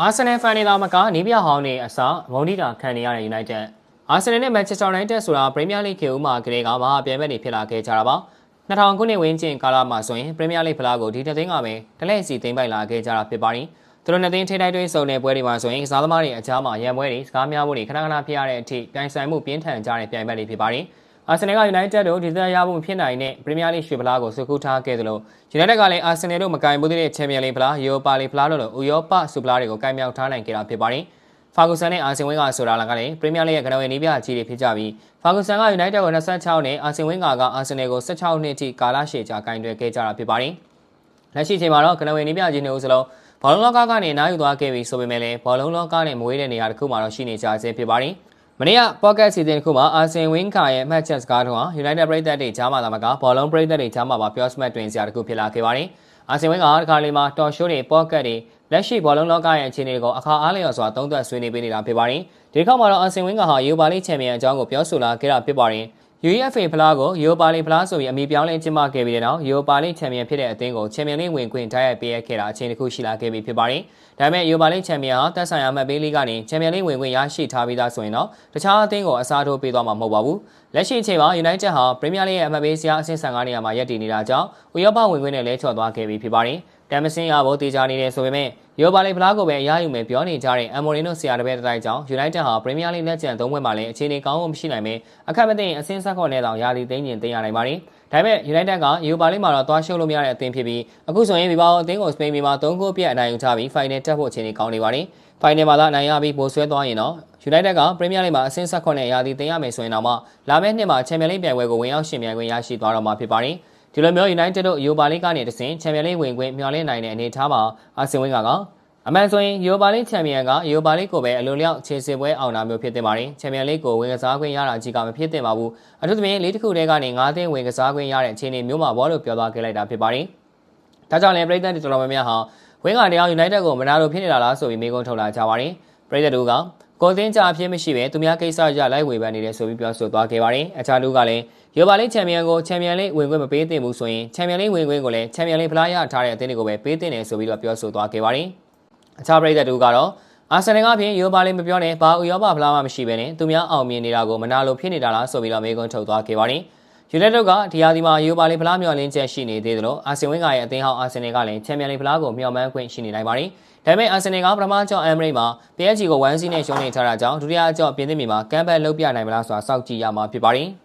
အာဆင်နယ်ဖန်နေလာမကနေပြဟောင်းနေအစားမုန်တီတာခံနေရတဲ့ United အာဆင်နယ်နဲ့ Manchester United ဆိုတာပရီးမီးယားလိဂ်ခေတ်ဥမှာကလေးကမဟာပြိုင်ပွဲတွေဖြစ်လာခဲ့ကြတာပါ2000ခုနှစ်ဝန်းကျင်ကာလမှာဆိုရင်ပရီးမီးယားလိဂ်ဖလားကိုဒီတစ်သိန်းကပဲတလဲစီသိမ်းပိုက်လာခဲ့ကြတာဖြစ်ပါတယ်သူတို့နှစ်သိန်းထိတိုက်တွင်းစုံတဲ့ပွဲတွေမှာဆိုရင်ကစားသမားတွေအကြားမှာရန်ပွဲတွေစကားများမှုတွေခဏခဏဖြစ်ရတဲ့အထိပြိုင်ဆိုင်မှုပြင်းထန်ကြတဲ့ပြိုင်ပွဲတွေဖြစ်ပါတယ် အာဆင်နယ်က United တို့ဒီသက်ရဖို့ဖြစ်နိုင်တဲ့ပရီးမီးယားလိဂ်ရွှေဖလားကိုစုကူထားခဲ့သလို United ကလည်းအာဆင်နယ်တို့မကင်ဘူးတဲ့ချန်ပီယံလိဂ်ဖလားယူရိုပါလိဂ်ဖလားတို့လိုဥရောပဆုဖလားတွေကိုကင်မြောက်ထားနိုင်ခဲ့တာဖြစ်ပါတယ်။ဖာဂူဆန်နဲ့အာဆင်ဝင်းကဆိုတာလာကလည်းပရီးမီးယားလိဂ်ရဲ့ကနဝေနီးပြကြီးတွေဖြစ်ကြပြီးဖာဂူဆန်က United ကို26နဲ့အာဆင်ဝင်းကကအာဆင်နယ်ကို16နှစ်ထိကာလရှည်ကြာကင်တွယ်ခဲ့ကြတာဖြစ်ပါတယ်။လက်ရှိချိန်မှာတော့ကနဝေနီးပြကြီးနှစ်ဦးစလုံးဘောလုံးလောကကနေနားယူသွားခဲ့ပြီဆိုပေမဲ့လည်းဘောလုံးလောကနဲ့မဝေးတဲ့နေရာတစ်ခုမှာတော့ရှိနေကြဆဲဖြစ်ပါတယ်။ မနေ့က pocket season တစ်ခုမှာအာဆင်ဝင်းခါရဲ့ match စကားတော့ United ပရိသတ်တွေကြားမှာသာမကဘောလုံးပရိသတ်တွေကြားမှာပါပြောစမှတ်တွင်စရာတစ်ခုဖြစ်လာခဲ့ပါတယ်။အာဆင်ဝင်းကတခါလေးမှာတော်ရှိုးတွေ pocket တွေလက်ရှိဘောလုံးလောကရဲ့အခြေအနေကိုအခါအားလျော်စွာသုံးသပ်ဆွေးနွေးပေးနေတာဖြစ်ပါတယ်။ဒီတစ်ခါမှာတော့အာဆင်ဝင်းကဟာယူပါလိချန်ပီယံအကြောင်းကိုပြောဆိုလာခဲ့တာဖြစ်ပါတယ်။ UEFA ဖလားကိုယူရိုပါလိဖလားဆိုပြီးအမိပြောင်းလဲကျင်းပခဲ့ပြီးတဲ့နောက်ယူရိုပါလိချန်ပီယံဖြစ်တဲ့အသင်းကိုချန်ပီယံလိဝင်ခွင့်တိုက်ရိုက်ပေးရခဲ့တာအချိန်တစ်ခုရှိလာခဲ့ပြီဖြစ်ပါတယ်။ဒါပေမဲ့ယူရိုပါလိချန်ပီယံဟာတက်ဆိုင်ရာမှတ်ပေးလေးကနေချန်ပီယံလိဝင်ခွင့်ရရှိထားပြီးသားဆိုရင်တော့တခြားအသင်းကိုအစားထိုးပေးသွားမှာမဟုတ်ပါဘူး။လက်ရှိအချိန်မှာ United ဟာပရီးမီးယားလိရဲ့အမှတ်ပေးစရာအဆင့်15နေရာမှာရပ်တည်နေတာကြောင့်ဥရောပဝင်ခွင့်နဲ့လဲချော်သွားခဲ့ပြီဖြစ်ပါတယ်။ တမ်မစင်ရဖို့တေချာနေတယ်ဆိုပေမဲ့ယူရိုပါလိဖလားကိုပဲအရယူမယ်ပြောနေကြတဲ့အမ်မိုရီနိုဆရာတပည့်တိုက်ကြောင့် United ဟာပရီးမီးယားလိလက်ကျန်သုံးပွဲမှာလည်းအခြေအနေကောင်းဖို့မရှိနိုင်ပဲအခက်မသိအဆင့်ဆက်ခွက်နဲ့တောင်ယာတီသိမ်းကျင်သိမ်းရနိုင်ပါတယ်။ဒါပေမဲ့ United ကယူရိုပါလိမှာတော့သွားရှုံးလို့မရတဲ့အသင်းဖြစ်ပြီးအခုဆိုရင်ဘီဘာအသင်းကိုစပိန်ပြည်မှာ3ဂိုးပြတ်အနိုင်ယူထားပြီး final တက်ဖို့အခြေအနေကောင်းနေပါတယ်။ final မှာသာအနိုင်ရပြီးပိုဆွဲသွားရင်တော့ United ကပရီးမီးယားလိမှာအဆင့်ဆက်ခွက်နဲ့ယာတီသိမ်းရမယ်ဆိုရင်တော့မှလာမယ့်နှစ်မှာချန်ပီယံလိပြိုင်ပွဲကိုဝင်ရောက်ရှင်ပြိုင်ခွင့်ရရှိသွားတော့မှာဖြစ်ပါတယ်။ ဒီလိုမျိုး United တို့ Europa League ကနေတဆင့်ချန်ပီယံလိဝင်ခွင့်မျှော်လင့်နိုင်တဲ့အနေအထားမှာအာဆင်ဝင်းကအမှန်ဆိုရင် Europa League ချန်ပီယံက Europa League ကိုပဲအလိုလျောက်ခြေစစ်ပွဲအောင်တာမျိုးဖြစ်တင်ပါတယ်ချန်ပီယံလိကိုဝင်ကစားခွင့်ရတာကြီးကမဖြစ်တင်ပါဘူးအထူးသဖြင့်လေးတစ်ခုတည်းကနေ9သိန်းဝင်ကစားခွင့်ရတဲ့အခြေအနေမျိုးမှာဘောလို့ပြောသွားခဲ့လိုက်တာဖြစ်ပါတယ်ဒါကြောင့်လည်းပြည်သက်တွေတော်တော်များများဟာဝင်းကတရား United ကိုမနာလိုဖြစ်နေတာလားဆိုပြီးမေးခွန်းထုတ်လာကြပါတယ်ပြည်သက်တို့က ကိုသင်းကြအဖြစ်မရှိပဲသူများကိစ္စရလိုက်ဝေဖန်နေတယ်ဆိုပြီးပြောဆိုသွားခဲ့ပါတယ်အခြားလူကလည်းရိုဘာလိချန်ပီယံကိုချန်ပီယံလိဝင်ခွင့်မပေးသင့်ဘူးဆိုရင်ချန်ပီယံလိဝင်ခွင့်ကိုလည်းချန်ပီယံလိဖလားရထားတဲ့အသင်းတွေကိုပဲပေးသင့်တယ်ဆိုပြီးတော့ပြောဆိုသွားခဲ့ပါတယ်အခြားပြည်သက်တို့ကတော့အာဆင်နယ်ကဖြင့်ရိုဘာလိမပြောနဲ့ဘာဥရောပဖလားမှမရှိဘဲနဲ့သူများအောင်မြင်နေတာကိုမနာလိုဖြစ်နေတာလားဆိုပြီးတော့မေးခွန်းထုတ်သွားခဲ့ပါတယ် ယူနိုက်တက်ကဒီဟာဒီမှာယူပါလီဖလားမျှော်လင့်ချက်ရှိနေသေးတယ်လို့အာဆင်ဝင်းကရဲ့အသင်းဟောင်းအာဆင်နယ်ကလည်းချန်ပီယံလိဖလားကိုမျှော်မှန်းခွင့်ရှိနေနိုင်ပါတယ်။ဒါပေမဲ့အာဆင်နယ်ကပထမကြောင့်အမ်မရိတ်မှာ PSG ကို1-0နဲ့ရှုံးနေထားတာကြောင့်ဒုတိယကြောင့်ပြင်သစ်မြေမှာကမ်ဘက်လုတ်ပြနိုင်မလားဆိုတာစောင့်ကြည့်ရမှာဖြစ်ပါတယ်။